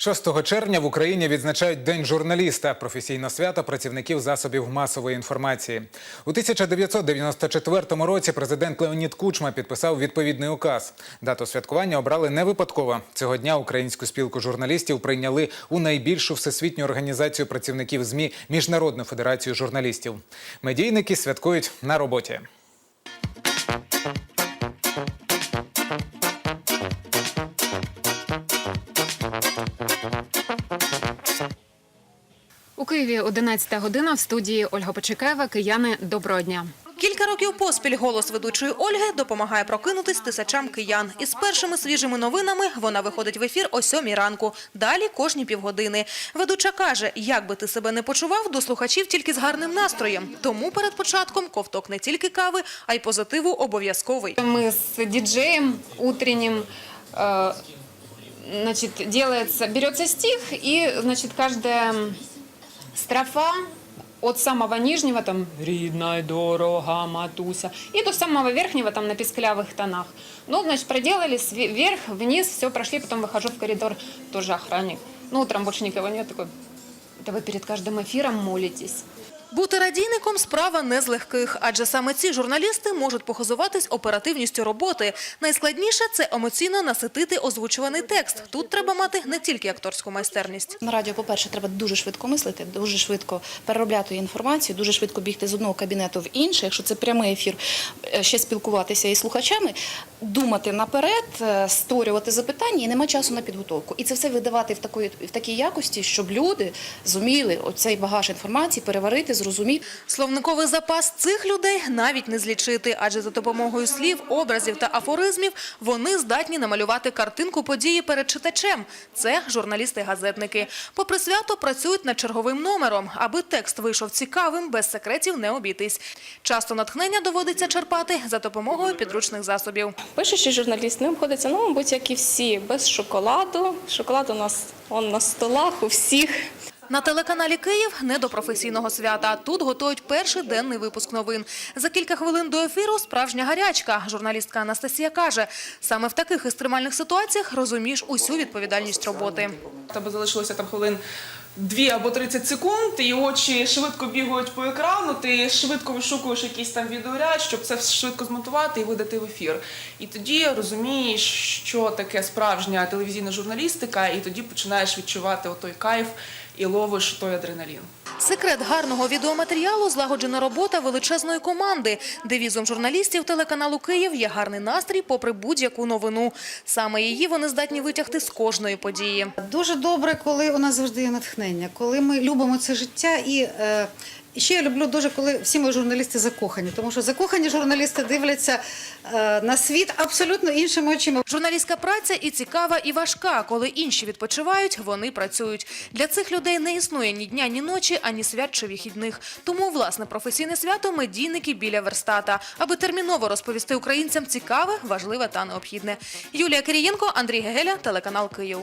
6 червня в Україні відзначають День журналіста, професійне свято працівників засобів масової інформації. У 1994 році президент Леонід Кучма підписав відповідний указ. Дату святкування обрали не випадково. Цього дня Українську спілку журналістів прийняли у найбільшу всесвітню організацію працівників ЗМІ Міжнародну федерацію журналістів. Медійники святкують на роботі. У Києві 11 година в студії Ольга Почекаєва. Кияни, доброго дня. Кілька років поспіль голос ведучої Ольги допомагає прокинутись тисячам киян. Із першими свіжими новинами вона виходить в ефір о сьомій ранку. Далі кожні півгодини. Ведуча каже, як би ти себе не почував, до слухачів тільки з гарним настроєм. Тому перед початком ковток не тільки кави, а й позитиву обов'язковий. Мы с диджеем утренним э, значит, делается, берется стих, и значит, каждая строфа от самого нижнего, там, «Рідна й дорога, матуся», и до самого верхнего, там, на писклявых тонах. Ну, значит, проделали све- вверх, вниз, все прошли, потом выхожу в коридор, тоже охранник. Ну, утром больше никого нет, такой, это вы перед каждым эфиром молитесь. Бути радійником – справа не з легких, адже саме ці журналісти можуть похизуватись оперативністю роботи. Найскладніше – це емоційно наситити озвучуваний текст. Тут треба мати не тільки акторську майстерність. На радіо, по-перше, треба дуже швидко мислити, дуже швидко переробляти інформацію, дуже швидко бігти з одного кабінету в інший. Якщо це прямий ефір, е, ще спілкуватися із слухачами, думати наперед, е, створювати запитання і нема часу на підготовку. І це все видавати в такої в такій якості, щоб люди зуміли оцей багаж інформації переварити, зрозуміти. Словниковий запас цих людей навіть не злічити, адже за допомогою слів, образів та афоризмів вони здатні намалювати картинку події перед читачем. Це журналісти-газетники. Попри свято працюють над черговим номером, аби текст вийшов цікавим, без секретів не обійтись. Часто натхнення доводиться черпати за допомогою підручних засобів. Пишучий журналіст не обходиться, ну, мабуть, як і всі, без шоколаду. Шоколад у нас он на столах у всіх. На телеканалі Київ не до професійного свята. Тут готують перший денний випуск новин. За кілька хвилин до ефіру справжня гарячка. Журналістка Анастасія каже, саме в таких екстремальних ситуаціях розумієш усю відповідальність роботи. Тебе залишилося там хвилин 2 або 30 секунд, і очі швидко бігають по екрану, ти швидко вишукуєш якийсь там відеоряд, щоб це швидко змонтувати і видати в ефір. І тоді розумієш, що таке справжня телевізійна журналістика, і тоді починаєш відчувати отой кайф і ловиш той адреналін. Секрет гарного відеоматеріалу – злагоджена робота величезної команди. Девізом журналістів телеканалу Київ є гарний настрій попри будь-яку новину. Саме її вони здатні витягти з кожної події. Дуже добре, коли у нас завжди є натхнення, коли ми любимо це життя. І е, і ще я люблю дуже, коли всі мої журналісти закохані, тому що закохані журналісти дивляться е, на світ абсолютно іншими очима. Журналістська праця і цікава, і важка. Коли інші відпочивають, вони працюють. Для цих людей не існує ні дня, ні ночі, ані свят чи вихідних. Тому, власне, професійне свято – медійники біля верстата. Аби терміново розповісти українцям цікаве, важливе та необхідне. Юлія Кирієнко, Андрій Гегеля, телеканал Київ.